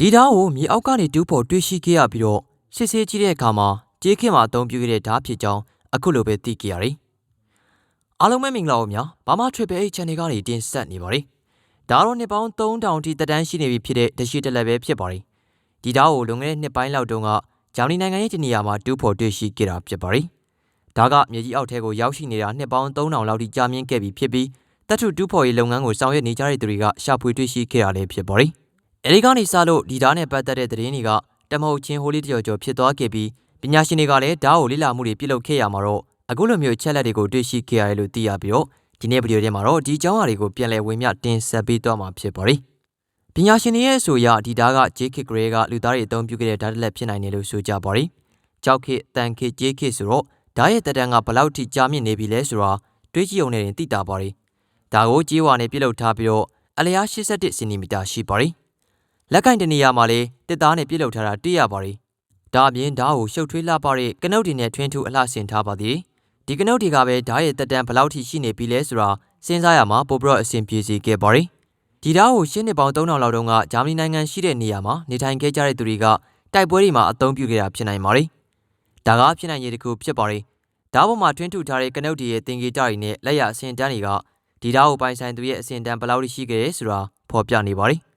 ဒီဓာတ်ကိုမြေအောက်ကနေတူးဖို့တွေ့ရှိခဲ့ရပြီးတော့စစ်ဆေးကြည့်တဲ့အခါမှာကြေးခင်မှာအသုံးပြုခဲ့တဲ့ဓာတ်ဖြစ်ကြောင်းအခုလိုပဲသိခဲ့ရတယ်။အားလုံးပဲမင်္ဂလာပါခင်ဗျာ။ဘာမှ Triple H Channel ကနေတင်ဆက်နေပါတယ်။ဒါတော့နှစ်ပေါင်း3000ထိတက်တန်းရှိနေပြီဖြစ်တဲ့တရှိတက်လက်ပဲဖြစ်ပါတယ်။ဒီဓာတ်ကိုလွန်ခဲ့တဲ့နှစ်ပိုင်းလောက်တုန်းကဂျာမနီနိုင်ငံရဲ့တနေရာမှာတူးဖို့တွေ့ရှိခဲ့တာဖြစ်ပါတယ်။ဒါကမြေကြီးအောက်ထဲကိုရောက်ရှိနေတာနှစ်ပေါင်း3000လောက်ထိကြာမြင့်ခဲ့ပြီဖြစ်ပြီးတပ်ထုတူးဖို့ရေးလုပ်ငန်းကိုဆောင်ရွက်နေကြတဲ့သူတွေကရှာဖွေတွေ့ရှိခဲ့တာလည်းဖြစ်ပါတယ်။ အဲဒီကနေစလို့ဒီဓာတ်နဲ့ပတ်သက်တဲ့သတင်းတွေကတမဟုတ်ချင်းဟိုလီတကျော်ကျော်ဖြစ်သွားခဲ့ပြီးပညာရှင်တွေကလည်းဓာတ်ကိုလေ့လာမှုတွေပြုလုပ်ခဲ့ရမှာတော့အခုလိုမျိုးချက်လက်တွေကိုတွေ့ရှိခဲ့ရတယ်လို့သိရပြီးတော့ဒီနေ့ဗီဒီယိုထဲမှာတော့ဒီအကြောင်းအရာတွေကိုပြန်လည်ဝင်မြတင်ဆက်ပေးသွားမှာဖြစ်ပါတယ်။ပညာရှင်တွေရဲ့အဆိုအရဒီဓာတ်ကဂျေးခစ်ဂရေကလူသားတွေအသုံးပြုခဲ့တဲ့ဓာတ်တစ်လက်ဖြစ်နိုင်တယ်လို့ဆိုကြပါတယ်။ကြောက်ခစ်တန်ခစ်ဂျေးခစ်ဆိုတော့ဓာတ်ရဲ့တက်တန်းကဘလောက်ထိကြာမြင့်နေပြီလဲဆိုတာတွေးကြည့်ုံနဲ့တင်သိတာပါတယ်။ဒါကိုကြေးဝါနဲ့ပြုလုပ်ထားပြီးတော့အလျား81စင်တီမီတာရှိပါတယ်။ လက်ကင်တနေရာမှာလည်းတစ်သားနဲ့ပြုလုပ်ထားတာတွေ့ရပါတယ်။ဒါအပြင်ဓာတ်ကိုရှုပ်ထွေးလှပတဲ့ကနုတ်တွေနဲ့ထွင်းထူအလှဆင်ထားပါသေးတယ်။ဒီကနုတ်တွေကပဲဓာတ်ရဲ့တက်တန်းဘလောက်ထိရှိနေပြီလဲဆိုတာစဉ်းစားရမှာပိုပြီးတော့အဆင်ပြေစေခဲ့ပါတယ်။ဒီဓာတ်ကိုရှင်းနှစ်ပေါင်း3000လောက်တုန်းကဂျာမနီနိုင်ငံရှိတဲ့နေရာမှာနေထိုင်ခဲ့ကြတဲ့သူတွေကတိုက်ပွဲတွေမှာအသုံးပြုခဲ့တာဖြစ်နိုင်ပါတယ်။ဒါကဖြစ်နိုင်ရည်တစ်ခုဖြစ်ပါတယ်။ဓာတ်ပေါ်မှာထွင်းထူထားတဲ့ကနုတ်တွေရဲ့တင်ကြီးကြတွေနဲ့လက်ရအဆင်တန်းတွေကဒီဓာတ်ကိုပိုင်ဆိုင်သူရဲ့အဆင့်တန်းဘယ်လောက်ရှိခဲ့ရဲဆိုတာဖော်ပြနေပါတယ်။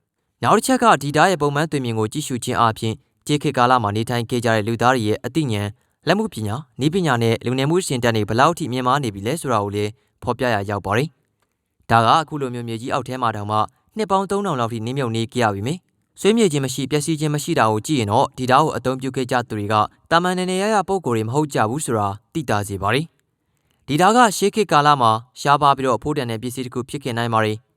နောက်တစ်ချက်ကဒီဓာတ်ရဲ့ပုံမှန်သွင်မြင်ကိုကြည့်ရှုခြင်းအပြင်ကြေခေတ်ကာလမှာနေထိုင်ခဲ့ကြတဲ့လူသားတွေရဲ့အသိဉာဏ်လက်မှုပညာနည်းပညာနဲ့လူနေမှုရှင်တန်းတွေဘယ်လောက်ထိမြင့်မားနေပြီလဲဆိုတာကိုလည်းဖော်ပြရရောက်ပါတယ်။ဒါကအခုလိုမျိုးမြေကြီးအောက်ထဲမှာတောင်မှနှစ်ပေါင်း3000လောက်ထိနင်းမြုပ်နေကြရပြီမေ။ဆွေးမြေခြင်းမရှိပျက်စီးခြင်းမရှိတာကိုကြည့်ရင်တော့ဒီဓာတ်ကိုအသုံးပြုခဲ့ကြသူတွေကတာမန်နေနေရရပုံကိုယ်တွေမဟုတ်ကြဘူးဆိုတာသိတာစေပါတယ်။ဒီဓာတ်ကရှေးခေတ်ကာလမှာရှားပါပြီးတော့အဖိုးတန်တဲ့ပစ္စည်းတစ်ခုဖြစ်ခဲ့နိုင်ပါတယ်။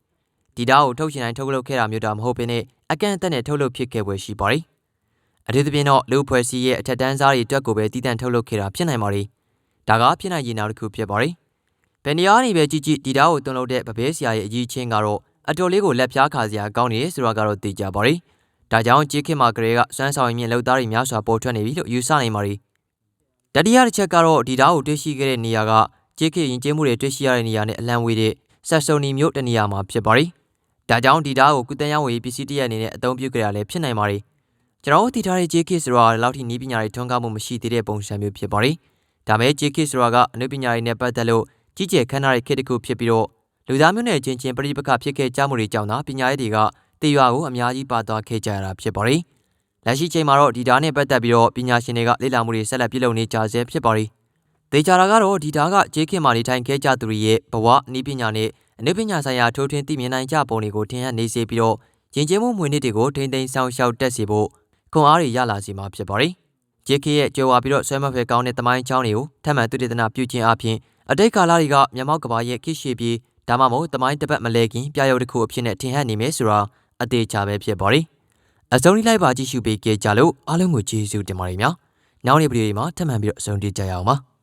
ဒီဓာတ်ကိုထုတ်ရှင်နိုင်ထုတ်လုပ်ခဲ့တာမျိုးတာမဟုတ်ဘဲနဲ့အကန့်အသတ်နဲ့ထုတ်လုပ်ဖြစ်ခဲ့ပွဲရှိပါတယ်။အထူးသဖြင့်တော့လူဖွဲ့စည်းရဲ့အထက်တန်းစားတွေအတွက်ကိုပဲတည်တံ့ထုတ်လုပ်ခဲ့တာဖြစ်နိုင်ပါတယ်။ဒါကဖြစ်နိုင်ရည်နောက်တစ်ခုဖြစ်ပါတယ်။ဘယ်နေရာနေပဲကြည့်ကြည့်ဒီဓာတ်ကိုသွန်လုပ်တဲ့ဗပဲဆရာရဲ့အကြီးချင်းကတော့အတော်လေးကိုလက်ပြားခါစရာကောင်းနေဆိုတာကတော့သိကြပါတယ်။ဒါကြောင့်ကြေးခေတ်မှာကလေးကစွမ်းဆောင်ရည်မြင့်လောက်သားတွေများစွာပေါ်ထွက်နေပြီလို့ယူဆနိုင်ပါတယ်။တတိယတစ်ချက်ကတော့ဒီဓာတ်ကိုတွေ့ရှိခဲ့တဲ့နေရာကကြေးခေရင်ကျေးမှုတွေတွေ့ရှိရတဲ့နေရာနဲ့အလံဝေးတဲ့ဆက်ဆုံနီမြို့တနေရာမှာဖြစ်ပါတယ်။ ဒါကြောင့်ဒီဓာတ်ကိုကုသရဝေးပစ္စည်းတရက်အနေနဲ့အသုံးပြုကြရလဲဖြစ်နိုင်ပါတယ်။ကျွန်တော်တို့တည်ထားတဲ့ကြေးခေဆိုတာလောက်ထိနီးပညာတွေထွန်းကားမှုမရှိသေးတဲ့ပုံစံမျိုးဖြစ်ပါတယ်။ဒါမဲ့ကြေးခေဆိုတာကအနုပညာတွေနဲ့ပတ်သက်လို့ကြီးကျယ်ခမ်းနားတဲ့ခေတ်တစ်ခုဖြစ်ပြီးတော့လူသားမျိုးနဲ့ချင်းချင်းပြိပခဖြစ်ခဲ့ကြမှုတွေကြောင့်သာပညာရေးတွေကတည်ရွာကိုအများကြီးပါသွားခဲ့ကြရတာဖြစ်ပါတယ်။လက်ရှိချိန်မှာတော့ဒီဓာတ်နဲ့ပတ်သက်ပြီးတော့ပညာရှင်တွေကလေ့လာမှုတွေဆက်လက်ပြုလုပ်နေကြဆဲဖြစ်ပါတယ်။ဒေချာတာကတော့ဒီဓာတ်ကဂျေးခင်မာနေထိုင်ခဲ့ကြသူတွေရဲ့ဘဝနည်းပညာနဲ့ အနုပညာဆိုင်ရာထိုးထွင်းသိမြင်နိုင်ကြပုံတွေကိုထင်ဟပ်နေစေပြီးတော့ယဉ်ကျေးမှုမွေနစ်တွေကိုထိမ့်သိမ်းဆောင်ရှောက်တက်စေဖို့ခွန်အားတွေရလာစေမှာဖြစ်ပါတယ်။ဂျေးခေရဲ့ကြွယ်ဝပြီးတော့ဆွဲမဖယ်ကောင်းတဲ့တမိုင်းချောင်းတွေကိုထပ်မံသူတည်တနာပြုခြင်းအပြင်အတိတ်ကာလတွေကမြန်မာကဘာရဲ့ခိရှိပြီးဒါမှမဟုတ်တမိုင်းတစ်ပတ်မလဲခင်ပြရုပ်တစ်ခုအဖြစ်နဲ့ထင်ဟပ်နေမယ်ဆိုတာအသေးချာပဲဖြစ်ပါတယ်။အစုံလိုက်ပါကြည့်ရှုပေးကြကြလို့အားလုံးကိုကျေးဇူးတင်ပါတယ်များ။နောက်နေ့ဗီဒီယိုမှာထပ်မံပြီးတော့အဆုံးထိကြရအောင်ပါ။